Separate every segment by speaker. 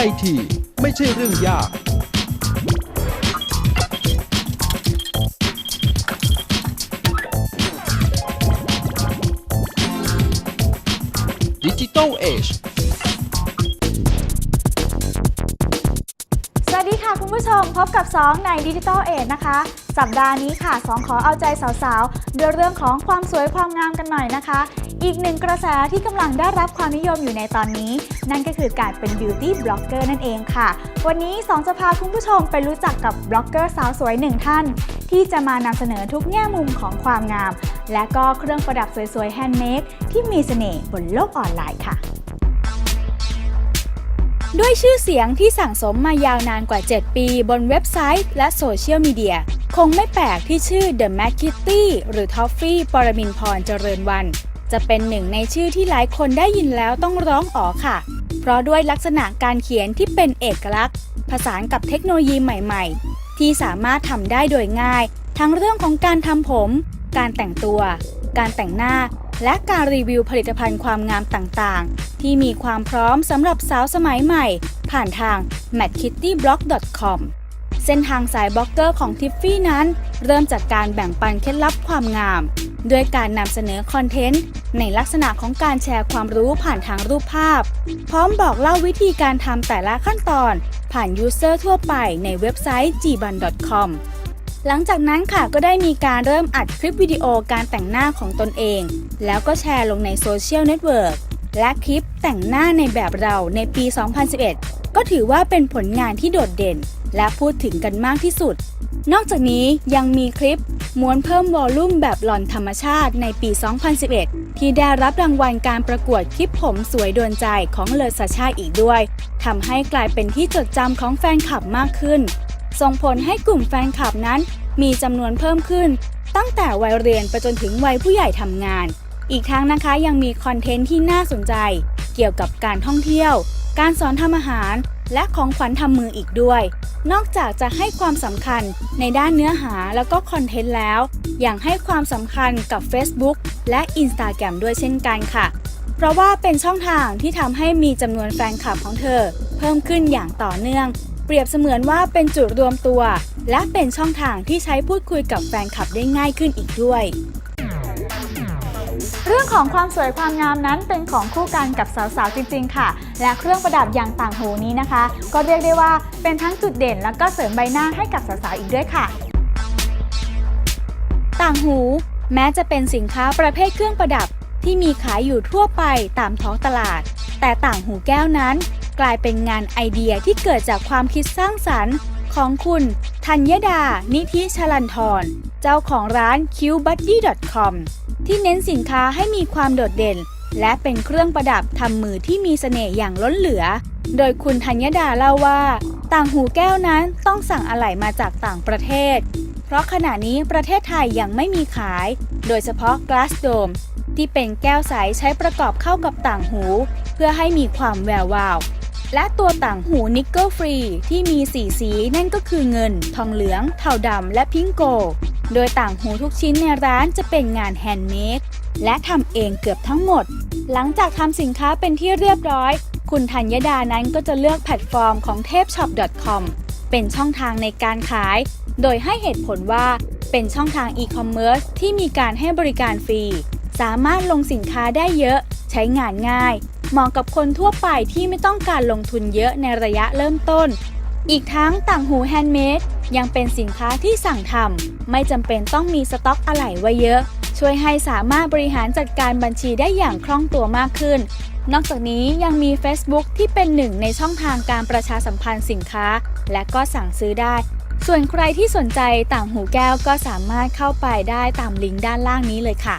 Speaker 1: ไอทีไม่ใช่เรื่องยาก ดิจิตอลเอช
Speaker 2: วัสดีค่ะคุณผู้ชมพบกับ2ในดิจิ t a ลเอ e นะคะ สัปดาห์นี้ค่ะ2ขอเอาใจสาวๆด้วยเรื่องของความสวยความงามกันหน่อยนะคะ อีกหนึ่งกระแสที่กำลังได้รับความนิยมอยู่ในตอนนี้ นั่นก็คือการเป็นบิวตี้บล็อกเกอร์นั่นเองค่ะ วันนี้2จะพาคุณผู้ชมไปรู้จักกับบล็อกเกอร์สาวสวยหนึ่งท่าน ที่จะมานำเสนอทุกแง่มุมของความงาม และก็เครื่องประดับสวยๆแฮนด์เมดที่มีเสน่ห์บนโลกออนไลน์ค่ะ ด้วยชื่อเสียงที่สั่งสมมายาวนานกว่า 7 ปีบนเว็บไซต์และโซเชียลมีเดีย คงไม่แปลกที่ชื่อ The m a c Kitty หรือ Toffee ปรมินพรเจริญวัน จะเป็นหนึ่งในชื่อที่หลายคนได้ยินแล้วต้องร้องอ๋อค่ะ เพราะด้วยลักษณะการเขียนที่เป็นเอกลักษณ์ ผสานกับเทคโนโลยีใหม่ๆ ที่สามารถทำได้โดยง่าย ทั้งเรื่องของการทำผม การแต่งตัว การแต่งหน้า และการรีวิวผลิตภัณฑ์ความงามต่างๆ ที่มีความพร้อมสำหรับสาวสมัยใหม่ ผ่านทาง matkittyblog.com เส้นทางสายบล็อกเกอร์ของทิฟฟี่นั้น เริ่มจากการแบ่งปันเคล็ดลับความงาม ด้วยการนำเสนอคอนเทนต์ ในลักษณะของการแชร์ความรู้ผ่านทางรูปภาพ พร้อมบอกเล่าวิธีการทำแต่ละขั้นตอน ผ่านยูเซอร์ทั่วไปในเว็บไซต์ gban.com หลังจากนั้นค่ะก็ได้มีการเริ่มอัดคลิปวิดีโอการแต่งหน้าของตนเอง แล้วก็แชร์ลงในโซเชียลเน็ตเวิร์กและคลิปแต่งหน้าในแบบเราในปี 2011 ก็ถือว่าเป็นผลงานที่โดดเด่น และพูดถึงกันมากที่สุด นอกจากนี้ยังมีคลิปม้วนเพิ่มวอลลุ่มแบบหลอนธรรมชาติในปี 2011 ที่ได้รับรางวัลการประกวดคลิปผมสวยโดนใจของเลอซาชาอีกด้วยทำให้กลายเป็นที่จดจำของแฟนคลับมากขึ้น ส่งผลให้กลุ่มแฟนคลับนั้น มีจำนวนเพิ่มขึ้น ตั้งแต่วัยเรียนไปจนถึงวัยผู้ใหญ่ทำงาน อีกทั้งนะคะยังมีคอนเทนต์ที่น่าสนใจ เกี่ยวกับการท่องเที่ยว การสอนทำอาหาร และของขวัญทำมืออีกด้วย นอกจากจะให้ความสำคัญในด้านเนื้อหาแล้วก็คอนเทนต์แล้วยังให้ความสำคัญกับ Facebook และ Instagram ด้วยเช่นกันค่ะเพราะว่าเป็นช่องทางที่ทำให้มีจำนวนแฟนคลับของเธอ เพิ่มขึ้นอย่างต่อเนื่อง เปรียบเสมือนว่าเป็นจุดรวมตัว และเป็นช่องทางที่ใช้พูดคุยกับแฟนคลับได้ง่ายขึ้นอีกด้วย เรื่องของความสวยความงามนั้นเป็นของคู่กันกับสาวๆจริงๆค่ะ และเครื่องประดับอย่างต่างหูนี้นะคะ ก็เรียกได้ว่าเป็นทั้งจุดเด่นแล้วก็เสริมใบหน้าให้กับสาวๆอีกด้วยค่ะ ต่างหู แม้จะเป็นสินค้าประเภทเครื่องประดับที่มีขายอยู่ทั่วไปตามท้องตลาด แต่ต่างหูแก้วนั้น กลายเป็นงานไอเดียที่เกิดจากความคิดสร้างสรรค์ของคุณธัญดา นิธิชลันทร เจ้าของร้าน qbuddy.com ที่เน้นสินค้าให้มีความโดดเด่น และเป็นเครื่องประดับทำมือที่มีเสน่ห์อย่างล้นเหลือ โดยคุณธัญดาเล่าว่า ต่างหูแก้วนั้นต้องสั่งอะไหล่มาจากต่างประเทศ เพราะขณะนี้ประเทศไทยยังไม่มีขาย โดยเฉพาะ Glass Dome ที่เป็นแก้วใสใช้ประกอบเข้ากับต่างหู เพื่อให้มีความแวววาว และตัวต่างหูนิกเกิลฟรีที่มีสีสีนั่นก็คือเงิน ทองเหลือง เทาดำและพิงโก โดยต่างหูทุกชิ้นในร้านจะเป็นงานแฮนด์เมดและทำเองเกือบทั้งหมด หลังจากทำสินค้าเป็นที่เรียบร้อย คุณธัญดานั้นก็จะเลือกแพลตฟอร์มของเทพช็อป .com เป็นช่องทางในการขาย โดยให้เหตุผลว่าเป็นช่องทางอีคอมเมิร์ซที่มีการให้บริการฟรี สามารถลงสินค้าได้เยอะ ใช้งานง่าย เหมาะกับคนทั่วไปที่ไม่ต้องการลงทุนเยอะในระยะเริ่มต้น อีกทั้งต่างหูแฮนด์เมดยังเป็นสินค้าที่สั่งทำไม่จำเป็นต้องมีสต็อกอะไหล่ไว้เยอะ ช่วยให้สามารถบริหารจัดการบัญชีได้อย่างคล่องตัวมากขึ้น นอกจากนี้ยังมี Facebook ที่เป็นหนึ่งในช่องทางการประชาสัมพันธ์สินค้า และก็สั่งซื้อได้ ส่วนใครที่สนใจต่างหูแก้วก็สามารถเข้าไปได้ตามลิงก์ด้านล่างนี้เลยค่ะ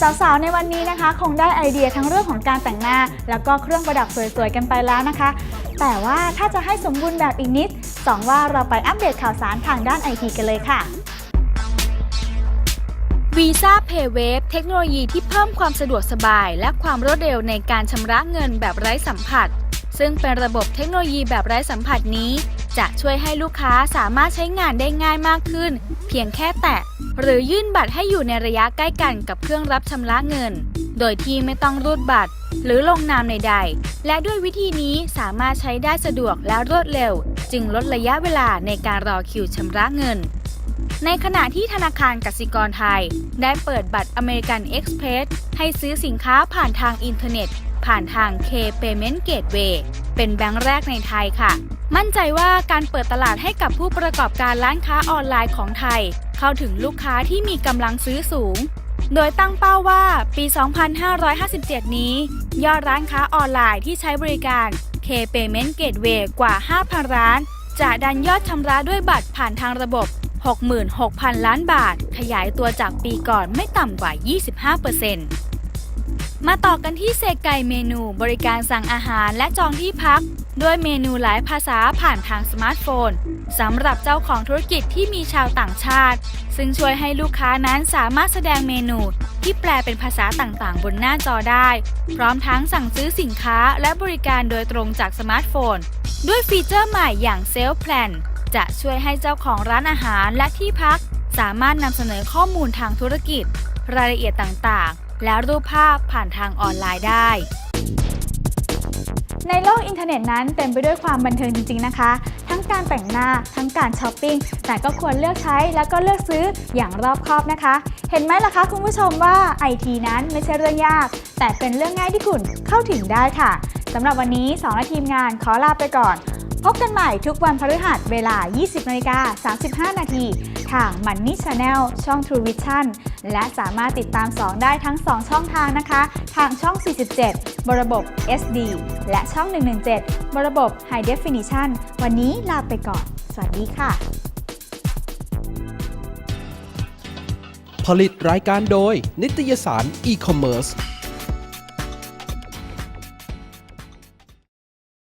Speaker 2: สาวๆ ในวันนี้นะคะ คงได้ไอเดียทั้งเรื่องของการแต่งหน้า แล้วก็เครื่องประดับสวยๆ กันไปแล้วนะคะ แต่ว่าถ้าจะให้สมบูรณ์แบบอีกนิดสองว่าเราไปอัปเดตข่าวสารทางด้านไอทีกันเลยค่ะ Visa PayWave เทคโนโลยีที่เพิ่มความสะดวกสบาย และความรวดเร็วในการชำระเงินแบบไร้สัมผัส ซึ่งเป็นระบบเทคโนโลยีแบบไร้สัมผัสนี้ จะช่วยให้ลูกค้าสามารถใช้งานได้ง่ายมากขึ้น เพียงแค่แตะ หรือยื่นบัตรให้อยู่ในระยะใกล้กันกับเครื่องรับชำระเงิน โดยที่ไม่ต้องรูดบัตร หรือลงนามใดๆ และด้วยวิธีนี้สามารถใช้ได้สะดวกและรวดเร็ว จึงลดระยะเวลาในการรอคิวชำระเงิน ในขณะที่ธนาคารกสิกรไทย ได้เปิดบัตรอเมริกันเอ็กซ์เพรสให้ซื้อสินค้าผ่านทางอินเทอร์เน็ต ผ่านทาง K Payment Gateway เป็นแบงค์แรกในไทยค่ะมั่นใจว่าการเปิดตลาดให้กับผู้ประกอบการร้านค้าออนไลน์ของไทย เข้าถึงลูกค้าที่มีกำลังซื้อสูง โดยตั้งเป้าว่าปี 2557 นี้ ยอดร้านค้าออนไลน์ที่ใช้บริการ K Payment Gateway กว่า 5,000 ร้าน จะดันยอดชำระด้วยบัตรผ่านทางระบบ 66,000 ล้านบาท ขยายตัวจากปีก่อนไม่ต่ำกว่า 25%มาต่อกันที่เซไกเมนูบริการสั่งอาหารและจองที่พัก ด้วยเมนูหลายภาษาผ่านทางสมาร์ทโฟนสำหรับเจ้าของธุรกิจที่มีชาวต่างชาติ ซึ่งช่วยให้ลูกค้านั้นสามารถแสดงเมนู ที่แปลเป็นภาษาต่างๆ บนหน้าจอได้ พร้อมทั้งสั่งซื้อสินค้าและบริการโดยตรงจากสมาร์ทโฟน ด้วยฟีเจอร์ใหม่อย่างเซล f ์แพลนจะช่วยให้เจ้าของร้านอาหารและที่พัก สามารถนำเสนอข้อมูลทางธุรกิจ รายละเอียดต่างๆ และรูปภาพผ่านทางออนไลน์ได้ ในโลกอินเทอร์เน็ตนั้นเต็มไปด้วยความบันเทิงจริง ๆ นะคะ ทั้งการแต่งหน้า ทั้งการช้อปปิ้ง แต่ก็ควรเลือกใช้แล้วก็เลือกซื้ออย่างรอบคอบนะคะ เห็นไหมล่ะคะคุณผู้ชมว่าไอทีนั้นไม่ใช่เรื่องยาก แต่เป็นเรื่องง่ายที่คุณเข้าถึงได้ค่ะสำหรับวันนี้ 2 และทีมงานขอลาไปก่อน พบกันใหม่ทุกวันพฤหัสเวลา 20นาฬิกา35 นาทีทาง Money Channel ช่อง True Vision และสามารถติดตาม 2 ได้ทั้ง 2 ช่องทางนะคะ ทางช่อง 47 บระบบ SD และช่อง 117 บระบบ High Definition วันนี้ลาไปก่อน สวัสดีค่ะ
Speaker 1: ผลิตรายการโดย นิตยสารอีคอมเมิร์ซ